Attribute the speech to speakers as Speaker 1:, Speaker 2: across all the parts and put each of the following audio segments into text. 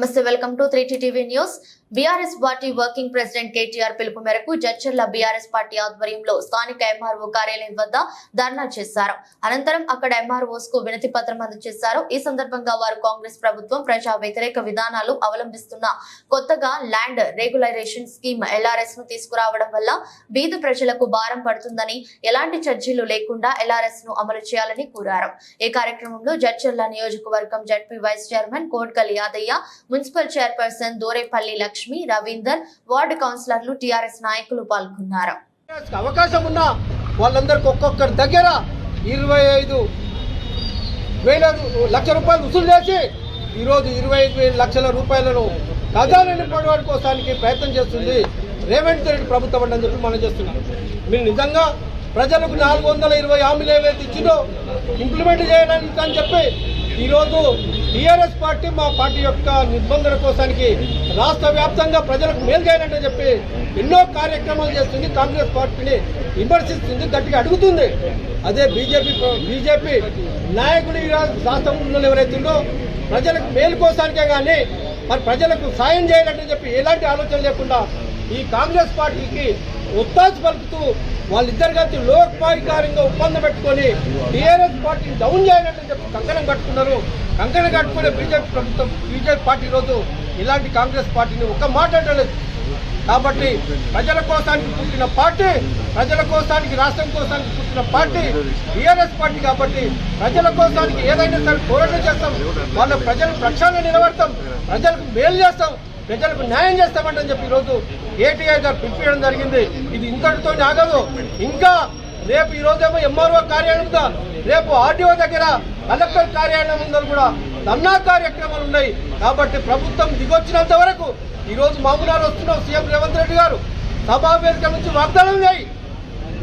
Speaker 1: నమస్తే welcome to three TV news BRS party working president KTR పిలుపు మేరకు Jadcherla BRS party ఆధ్వర్యంలో స్థానిక ఎంఆర్ఓ కార్యాలయం వద్ద ధర్నా చేశారు. అనంతరం అక్కడ ఎంఆర్ఓస్కు వినతి పత్రం అందజేశారు. ఈ సందర్భంగా వారు కాంగ్రెస్ ప్రభుత్వం ప్రజా వ్యతిరేక విధానాలు అవలంబిస్తున్న కొత్తగా ల్యాండ్ రెగ్యులైజేషన్ స్కీమ్ ఎల్ఆర్ఎస్ను తీసుకురావడం వల్ల బీద ప్రజలకు భారం పడుతుందని ఎలాంటి చర్చీలు లేకుండా ఎల్ఆర్ఎస్ను అమలు చేయాలని కోరారు. ఈ కార్యక్రమంలో జడ్చర్ల నియోజకవర్గం ZP vice chairman Kotkal Yadaiah municipal chairperson Dorepalli Lakshmi Lakshmi Ravinder ward కౌన్సిలర్లు టీఆర్ఎస్ నాయకులు పాల్గొన్నారు.
Speaker 2: అవకాశం ఉన్న వాళ్ళందరికీ ఒక్కొక్కరి దగ్గర ఇరవై ఐదు వేల లక్ష రూపాయలు వసూలు చేసి ఈరోజు ఇరవై ఐదు వేల లక్షల రూపాయలను ఖజానా నింపడం ప్రయత్నం చేస్తుంది రేవంత్ రెడ్డి ప్రభుత్వం అని చెప్పి మనం చేస్తున్నాం. మీరు నిజంగా ప్రజలకు నాలుగు వందల ఇరవై హామీలు ఏవైతే ఇచ్చిందో ఇంప్లిమెంట్ చేయడానికి అని చెప్పి ఈరోజు టీఆర్ఎస్ పార్టీ మా పార్టీ యొక్క నిబంధన కోసానికి రాష్ట్ర వ్యాప్తంగా ప్రజలకు మేలు చేయాలంటే చెప్పి ఎన్నో కార్యక్రమాలు చేస్తుంది. కాంగ్రెస్ పార్టీని విమర్శిస్తుంది గట్టిగా అడుగుతుంది. అదే బీజేపీ బీజేపీ నాయకుడి ఈ రాష్ట్రంలో ఎవరైతుందో ప్రజలకు మేలు కోసానికే కానీ మరి ప్రజలకు సాయం చేయాలంటే చెప్పి ఎలాంటి ఆలోచన లేకుండా ఈ కాంగ్రెస్ పార్టీకి ఉత్తాజ్ పలుకుతూ వాళ్ళిద్దరు కలిసి లోక్పాయికారంగా ఒప్పందం పెట్టుకొని టీఆర్ఎస్ పార్టీని డౌన్ చేయాలంటే చెప్పి కంకణం కట్టుకున్నారు. కంకణం కట్టుకునే బీజేపీ ప్రభుత్వం బీజేపీ పార్టీ ఈరోజు ఇలాంటి కాంగ్రెస్ పార్టీని ఒక్క మాట అంటలేదు కాబట్టి ప్రజల కోసానికి పుట్టిన పార్టీ ప్రజల కోసానికి రాష్ట్రం కోసానికి పుట్టిన పార్టీ టీఆర్ఎస్ పార్టీ కాబట్టి ప్రజల కోసానికి ఏదైనా సరే పోరాటం చేస్తాం. వాళ్ళ ప్రజల ప్రక్షాళన నిలబడతాం. ప్రజలకు మేలు చేస్తాం. ప్రజలకు న్యాయం చేస్తామంటని చెప్పి ఈరోజు కేటీఐ గారు పిలిపించడం జరిగింది. ఇది ఇంతటితో ఆగదు. ఇంకా రేపు ఈ రోజేమో ఎంఆర్ఓ కార్యాలయం ఉందా రేపు ఆర్డీఓ దగ్గర కలెక్టర్ కార్యాలయం ఉందని కూడా ధర్నా కార్యక్రమాలు ఉన్నాయి. కాబట్టి ప్రభుత్వం దిగొచ్చినంత వరకు ఈరోజు మామూలు వస్తున్నాం సీఎం రేవంత్ రెడ్డి గారు. సభా వేదిక నుంచి వాగ్దానం ఉన్నాయి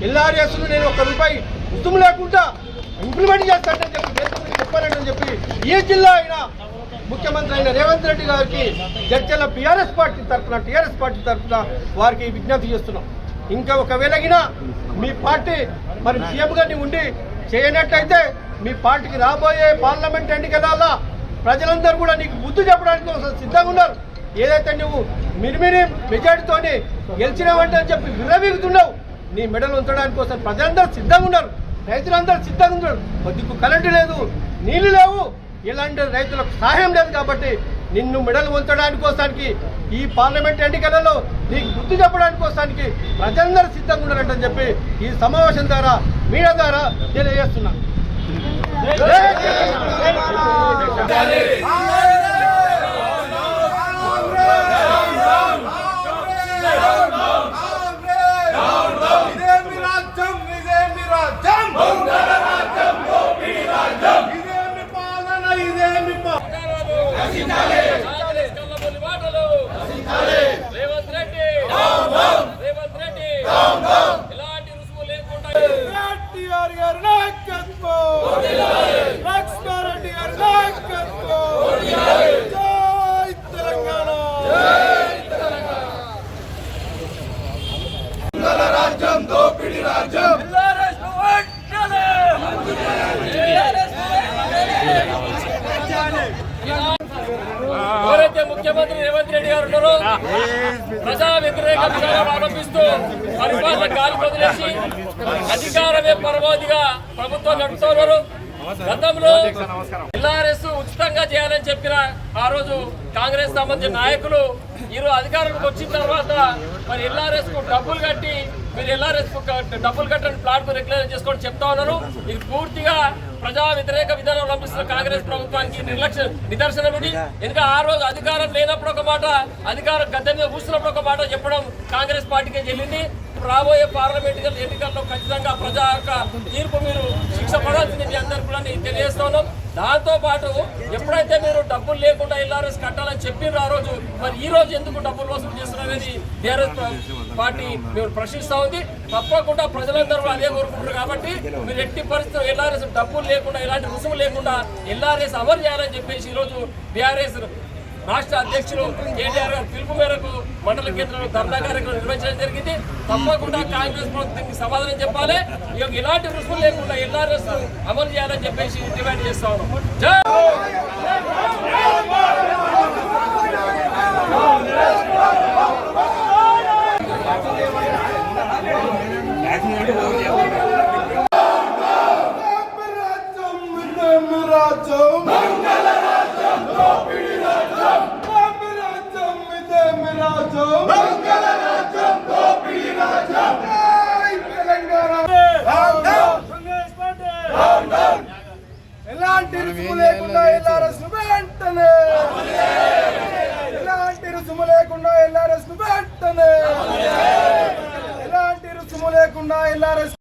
Speaker 2: ఎల్ఆర్ఎస్ను నేను ఒక రూపాయి రుసుము లేకుండా ఇంప్లిమెంట్ చేస్తానని చెప్పి చెప్పానని చెప్పి ఏ జిల్లా అయినా ముఖ్యమంత్రి అయిన రేవంత్ రెడ్డి గారికి జడ్చల పిఆర్ఎస్ పార్టీ తరఫున టీఆర్ఎస్ పార్టీ తరఫున వారికి విజ్ఞప్తి చేస్తున్నాం. ఇంకా ఒకవేళగినా మీ పార్టీ మరి సీఎం గారిని ఉండి చేయనట్టయితే మీ పార్టీకి రాబోయే పార్లమెంట్ ఎన్నికల ప్రజలందరూ కూడా నీకు బుద్ధి చెప్పడానికి కోసం సిద్ధంగా ఉన్నారు. ఏదైతే నువ్వు మిరిమిరి మెజార్టీతోని గెలిచినావంటే అని చెప్పి విర్రవీగుతున్నావు నీ మెడలు ఉంచడానికి కోసం ప్రజలందరూ సిద్ధంగా ఉన్నారు. రైతులందరూ సిద్ధంగా ఉన్నారు. కొద్దికు కరెంటు లేదు నీళ్ళు లేవు. ఇలాంటి రైతులకు సహాయం లేదు కాబట్టి నిన్ను మెడలు ఉంచడానికి కోసానికి ఈ పార్లమెంట్ ఎన్నికలలో నీకు గుర్తు చెప్పడానికి కోసానికి ప్రజలందరూ సిద్ధంగా ఉన్నారంటని చెప్పి ఈ సమావేశం ద్వారా మీడియా ద్వారా
Speaker 3: తెలియజేస్తున్నాను. ముఖ్యమంత్రి రేవంత్ రెడ్డి గారు ఉన్నారో. ప్రజా వ్యతిరేక విధానం ఆరంభిస్తూ పరిపాలన గాలి వదిలేసి అధికారమే పరమావధిగా ప్రభుత్వం నడుపుతున్నారు గతంలో ఎల్ఆర్ఎస్ ఉచితంగా చేయాలని చెప్పిన ఆ రోజు కాంగ్రెస్ సంబంధించిన నాయకులు ఈరోజు అధికారంలోకి వచ్చిన తర్వాత మరి ఎల్ఆర్ఎస్కు డబ్బులు కట్టి మీరు ఎల్ఆర్ఎస్ డబ్బులు కట్టండి ప్లాట్ రెగ్యులర్ చేసుకోండి చెప్తా ఉన్నారు. ఇది పూర్తిగా ప్రజా వ్యతిరేక విధానం అవలంబిస్తున్న కాంగ్రెస్ ప్రభుత్వానికి నిర్లక్ష్య నిదర్శనం ఇది ఎందుకంటే ఆ రోజు అధికారం లేనప్పుడు ఒక మాట అధికారం గద్దె మీద కూర్చున్నప్పుడు ఒక మాట చెప్పడం కాంగ్రెస్ పార్టీకే చెల్లింది. రాబోయే పార్లమెంట్ ఎన్నికల్లో ఖచ్చితంగా ప్రజా యొక్క తీర్పు మీరు శిక్ష పడాల్సింది మీ అందరు కూడా నేను తెలియజేస్తున్నాం ఎప్పుడైతే మీరు డబ్బులు లేకుండా ఎల్ఆర్ఎస్ కట్టాలని చెప్పిన ఆ రోజు మరి ఈ రోజు ఎందుకు డబ్బులు వసూలు చేస్తున్నారని టీఆర్ఎస్ పార్టీ మేము ప్రశ్నిస్తా ఉంది. తప్పకుండా ప్రజలందరూ అదే కోరుకుంటారు కాబట్టి మీరు ఎట్టి పరిస్థితులు ఎల్ఆర్ఎస్ డబ్బులు లేకుండా ఎలాంటి రుసుము లేకుండా ఎల్ఆర్ఎస్ అమలు చేయాలని చెప్పేసి ఈరోజు టీఆర్ఎస్ రాష్ట్ర అధ్యక్షులు కేటీఆర్ గారు పిలుపు మేరకు మండల కేంద్రంలో ధర్నా కార్యక్రమం నిర్వహించడం జరిగింది. తప్పకుండా కాంగ్రెస్ ప్రభుత్వానికి సమాధానం చెప్పాలి. ఇక ఇలాంటి రుసుములు లేకుండా ఎల్ఆర్ఎస్ అమలు చేయాలని చెప్పేసి డిమాండ్ చేస్తా ఉన్నాం.
Speaker 4: రుసుము లేకుండా ఎల్ఆర్ఎస్ వెంటనే! ఎలాంటి రుసుము లేకుండా ఎల్ఆర్ఎస్ వెంటనే! ఎలాంటి రుసుము లేకుండా ఎల్ఆర్ఎస్